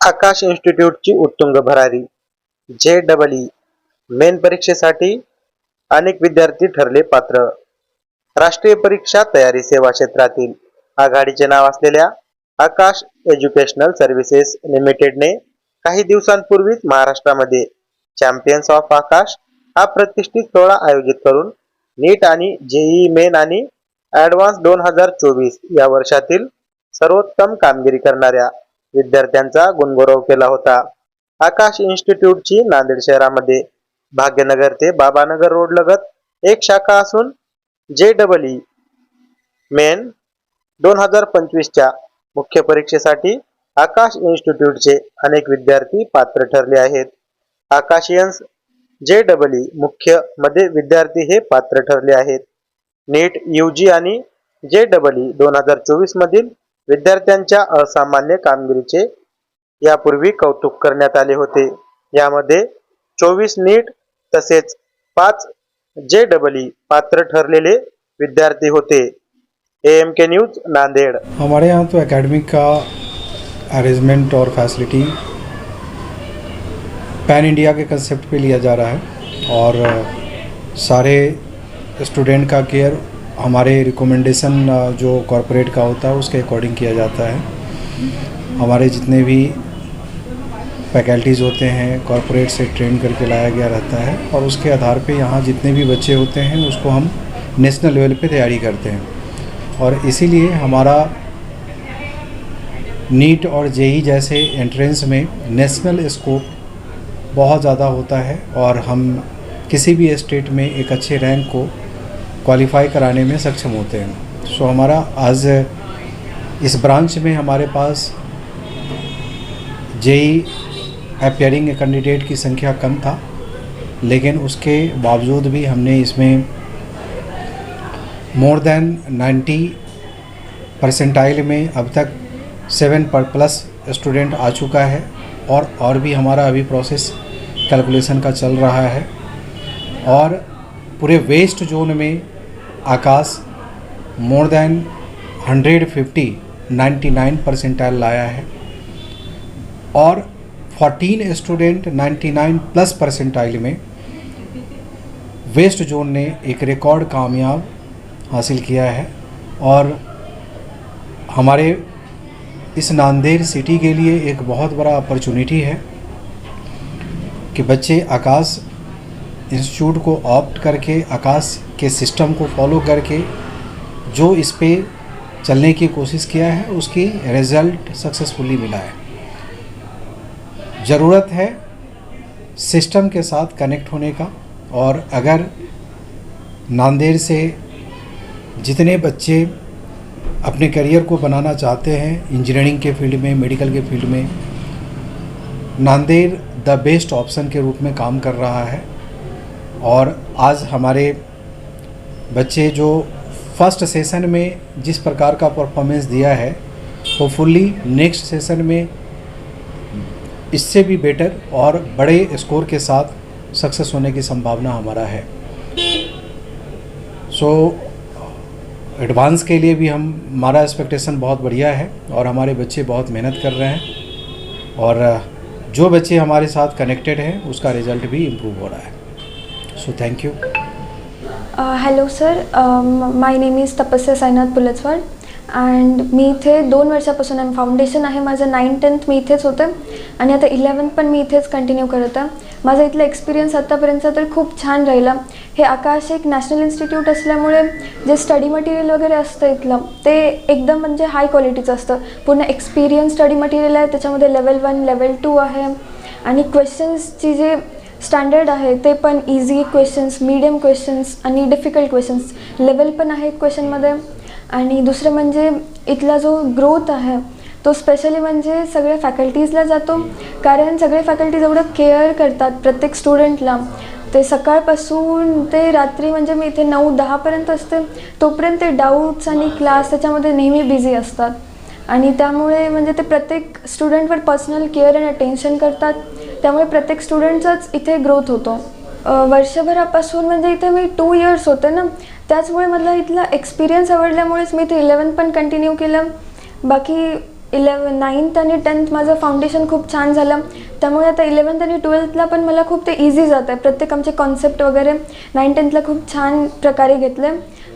आकाश इन्स्टिट्यूटची उत्तुंग भरारी जे डबल ई मेन परीक्षेसाठी अनेक विद्यार्थी ठरले पात्र. राष्ट्रीय परीक्षा तयारी सेवा क्षेत्रातील आघाडीचे नाव असलेल्या आकाश एज्युकेशनल सर्व्हिसेस लिमिटेडने काही दिवसांपूर्वीच महाराष्ट्रामध्ये चॅम्पियन्स ऑफ आकाश हा प्रतिष्ठित सोहळा आयोजित करून नीट आणि जेई मेन आणि ॲडव्हान्स दोन हजार चोवीस या वर्षातील सर्वोत्तम कामगिरी करणाऱ्या विद्यार्थ्यांचा गुणगौरव केला होता. आकाश इन्स्टिट्यूटची नांदेड शहरामध्ये. भाग्यनगर ते बाबानगर रोड लगत एक शाखा असून जे डबल ई मेन दोन हजार पंचवीसच्या मुख्य परीक्षेसाठी आकाश इन्स्टिट्यूटचे अनेक विद्यार्थी पात्र ठरले आहेत. आकाशियन्स जे डबल ई मुख्यमध्ये विद्यार्थी हे पात्र ठरले आहेत. नीट यूजी आणि जे डबल ई दोन हजार चोवीस मधील विद्यार्थ्यांच्या असामान्य कामगिरीचे यापूर्वी कौतुक करण्यात आले होते. यामध्ये चोवीस नीट तसेच पाच जे डबल ई पात्र ठरलेले विद्यार्थी होते. A M K news Nanded. हमारे यहाँ तो एकेडमिक का अरेंजमेंट और फैसिलिटी पैन इंडिया के कंसेप्ट पे लिया जा रहा है और सारे स्टूडेंट का केयर हमारे रिकमेंडेशन जो कॉरपोरेट का होता है, उसके अकॉर्डिंग किया जाता है। हमारे जितने भी फैकल्टीज़ होते हैं कॉरपोरेट से ट्रेन करके लाया गया रहता है, और उसके आधार पे यहाँ जितने भी बच्चे होते हैं, उसको हम नेशनल लेवल पे तैयारी करते हैं। और इसीलिए हमारा नीट और जेई जैसे एंट्रेंस में नेशनल स्कोप बहुत ज़्यादा होता है, और हम किसी भी स्टेट में एक अच्छे रैंक को क्वालिफाई कराने में सक्षम होते हैं। सो हमारा आज इस ब्रांच में हमारे पास जेई अपेयरिंग कैंडिडेट की संख्या कम था, लेकिन उसके बावजूद भी हमने इसमें मोर देन 90 परसेंटाइल में अब तक सेवन पर प्लस स्टूडेंट आ चुका है और और भी हमारा अभी प्रोसेस कैलकुलेशन का चल रहा है। और पूरे वेस्ट जोन में आकाश मोर देन 150 99 परसेंटाइल लाया है और 14 स्टूडेंट 99 प्लस परसेंटाइल में वेस्ट जोन ने एक रिकॉर्ड कामयाब हासिल किया है और हमारे इस नांदेड़ सिटी के लिए एक बहुत बड़ा अपॉर्चुनिटी है कि बच्चे आकाश इंस्टीट्यूट को ऑप्ट करके, आकाश के सिस्टम को फॉलो करके जो इस पर चलने की कोशिश किया है, उसकी रिज़ल्ट सक्सेसफुली मिला है। ज़रूरत है सिस्टम के साथ कनेक्ट होने का, और अगर नांदेड़ से जितने बच्चे अपने करियर को बनाना चाहते हैं इंजीनियरिंग के फ़ील्ड में मेडिकल के फ़ील्ड में, नांदेड़ द बेस्ट ऑप्शन के रूप में काम कर रहा है। और आज हमारे बच्चे जो फ़र्स्ट सेशन में जिस प्रकार का परफॉर्मेंस दिया है होपफुली नेक्स्ट सेशन में इससे भी बेटर और बड़े स्कोर के साथ सक्सेस होने की संभावना हमारा है। सो so, एडवांस के लिए भी हम हमारा एक्सपेक्टेशन बहुत बढ़िया है और हमारे बच्चे बहुत मेहनत कर रहे हैं और जो बच्चे हमारे साथ कनेक्टेड हैं उसका रिज़ल्ट भी इम्प्रूव हो रहा है। So thank hello sir my name is Tapasya Sainath Pulchawad and मी इथे दोन वर्षापासून आहे. फाउंडेशन आहे. माझं नाईन टेन्थ मी इथेच होतं. आणि आता इलेवन्थ पण मी इथेच कंटिन्यू करत आहे. माझा इथला एक्सपिरियन्स आत्तापर्यंतचा तर खूप छान राहिला. हे आकाश एक नॅशनल इन्स्टिट्यूट असल्यामुळे जे स्टडी मटेरियल वगैरे असतं इथलं ते एकदम म्हणजे हाय क्वालिटीचं असतं. पूर्ण एक्सपिरियन्स स्टडी मटेरियल आहे. त्याच्यामध्ये लेवल वन लेवल टू आहे. आणि क्वेश्चन्सची जे स्टँडर्ड आहे ते पण इझी क्वेश्चन्स मीडियम क्वेश्चन्स आणि डिफिकल्ट क्वेश्चन्स लेवल पण आहेत क्वेश्चनमध्ये आणि दुसरं म्हणजे इथला जो ग्रोथ आहे तो स्पेशली म्हणजे सगळ्या फॅकल्टीजला जातो. कारण सगळे फॅकल्टीज एवढं केअर करतात प्रत्येक स्टुडंटला ते सकाळपासून ते रात्री म्हणजे मी इथे नऊ दहापर्यंत असते. तोपर्यंत ते डाऊट्स आणि क्लास त्याच्यामध्ये नेहमी बिझी असतात. आणि त्यामुळे म्हणजे ते प्रत्येक स्टुडंटवर पर्सनल केअर आणि अटेन्शन करतात. त्यामुळे प्रत्येक स्टुडंटचाच इथे ग्रोथ होतो. वर्षभरापासून म्हणजे इथे मी टू इयर्स होते ना त्याचमुळे मला इथला एक्सपिरियन्स आवडल्यामुळेच मी इथे इलेवन पण कंटिन्यू केलं. बाकी इलेवन नाईन्थ आणि टेन्थ माझं फाउंडेशन खूप छान झालं. त्यामुळे आता इलेवन्थ आणि ट्वेल्थला पण मला खूप ते इझी जात आहे प्रत्येक आमचे कॉन्सेप्ट वगैरे नाईन टेन्थला खूप छान प्रकारे घेतले.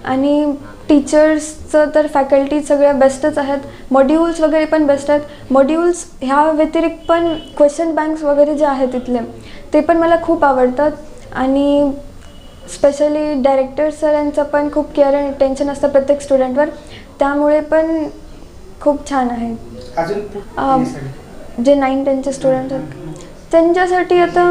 आणि टीचर्सचं तर फॅकल्टी सगळ्या बेस्टच आहेत. मॉड्यूल्स वगैरे पण बेस्ट आहेत. मॉड्यूल्स ह्या व्यतिरिक्त पण क्वेश्चन बँक्स वगैरे जे आहेत तिथले ते पण मला खूप आवडतात. आणि स्पेशली डायरेक्टर सरांचं पण खूप केअर आणि टेन्शन असतं प्रत्येक स्टुडंटवर त्यामुळे पण खूप छान आहे. जे नाईन टेनचे स्टुडंट आहेत त्यांच्यासाठी आता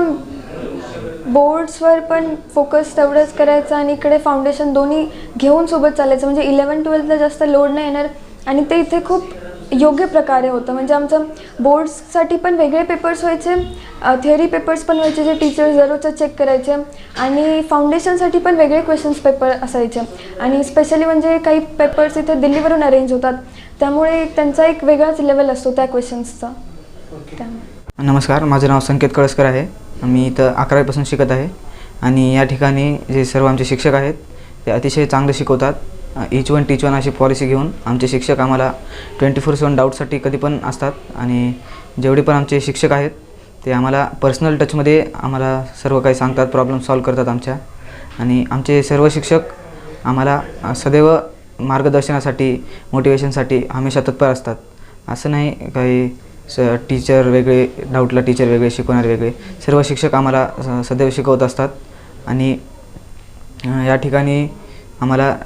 बोर्ड्सवर पण फोकस तेवढंच करायचं आणि इकडे फाउंडेशन दोन्ही घेऊन सोबत चालायचं. म्हणजे इलेवन ट्वेल्थला जास्त लोड नाही येणार. आणि ते इथे खूप योग्य प्रकारे होतं. म्हणजे आमचं बोर्ड्ससाठी पण वेगळे पेपर्स व्हायचे. थिअरी पेपर्स पण व्हायचे जे टीचर्स दररोजचं चेक करायचे. आणि फाउंडेशनसाठी पण वेगळे क्वेश्चन्स पेपर असायचे. आणि स्पेशली म्हणजे काही पेपर्स इथे दिल्लीवरून अरेंज होतात. त्यामुळे त्यांचा एक वेगळाच लेवल असतो त्या क्वेश्चन्सचा त्यामुळे नमस्कार. माझं नाव संकेत कळसकर आहे. मी इथं अकरावीपासून शिकत आहे. आणि या ठिकाणी जे सर्व आमचे शिक्षक आहेत ते अतिशय चांगले शिकवतात. इच वन टीच वन अशी पॉलिसी घेऊन आमचे शिक्षक आम्हाला ट्वेंटी फोर सेवन डाऊटसाठी कधी पण असतात. आणि जेवढे पण आमचे शिक्षक आहेत ते आम्हाला पर्सनल टचमध्ये आम्हाला सर्व काही सांगतात प्रॉब्लेम सॉल्व करतात आमच्या. आणि आमचे सर्व शिक्षक आम्हाला सदैव मार्गदर्शनासाठी मोटिवेशनसाठी हमेशा तत्पर असतात. असं नाही काही स टीचर वेगळे डाऊटला टीचर वेगळे शिकवणारे वेगळे. सर्व शिक्षक आम्हाला स- सदैव शिकवत असतात. आणि या ठिकाणी आम्हाला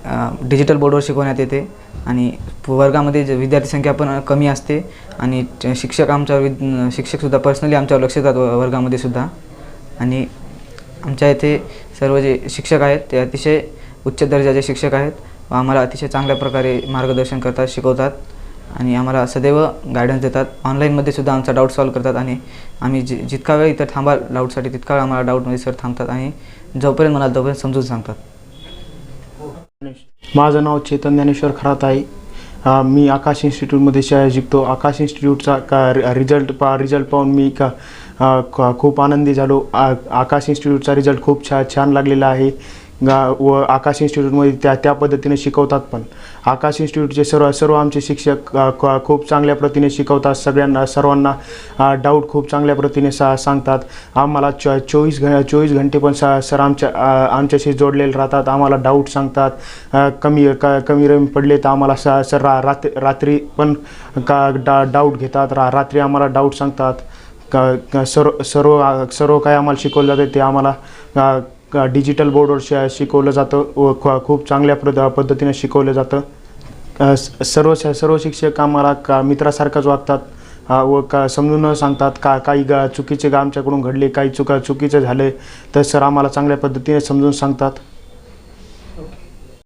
डिजिटल बोर्डवर शिकवण्यात येते. आणि वर्गामध्ये ज विद्यार्थी संख्या पण कमी असते. आणि शिक्षक आमच्यावर विद शिक्षकसुद्धा पर्सनली आमच्यावर लक्ष देतात व- वर्गामध्ये सुद्धा. आणि आमच्या येथे सर्व जे शिक्षक आहेत ते अतिशय उच्च दर्जाचे शिक्षक आहेत. व आम्हाला अतिशय चांगल्या प्रकारे मार्गदर्शन करतात शिकवतात. आणि आम्हाला सदैव गायडन्स देतात. ऑनलाईनमध्ये सुद्धा आमचा डाऊट सॉल्व करतात आणि आम्ही जि जितका वेळ इथं थांबा डाऊटसाठी तितका वेळ आम्हाला डाऊटमध्ये सर थांबतात आणि जोपर्यंत म्हणाल तोपर्यंत समजून सांगतात. माझं नाव चेतन ज्ञानेश्वर खरात आहे मी आकाश इन्स्टिट्यूटमध्ये शाळा शिकतो. आकाश इन्स्टिट्यूटचा का रिझल्ट पा रिझल्ट पाहून मी का खूप आनंदी झालो. आकाश इन्स्टिट्यूटचा रिझल्ट खूप छा छान लागलेला आहे. गा व आकाश इन्स्टिट्यूटमध्ये त्या त्या पद्धतीने शिकवतात पण. आकाश इन्स्टिट्यूटचे सर्व सर्व आमचे शिक्षक क- खूप चांगल्या प्रतीने शिकवतात. सगळ्यांना सर्वांना डाऊट खूप चांगल्या प्रतीने सा सांगतात. आम्हाला चो चोवीस घ चोवीस घंटे पण सा सर आमच्या आमच्याशी जोडलेले राहतात. आम्हाला डाऊट सांगतात. कमी क कमी रमी पडले तर आम्हाला स सर रा रात्री रात्री पण का डा डाऊट घेतात. रा रात्री आम्हाला डाऊट सांगतात. क सर्व सर्व सर्व काय आम्हाला शिकवलं जाते ते आम्हाला डिजिटल बोर्डवर श शिकवलं जातं व ख- खूप चांगल्या पद पद्धतीने शिकवलं जातं. सर्व सर्व शिक्षक आम्हाला का मित्रासारखंच वागतात. व का समजून सांगतात का काही गा चुकीचे गा आमच्याकडून घडले काही चुका चुकीचं झाले तर सर आम्हाला चांगल्या पद्धतीने समजून सांगतात.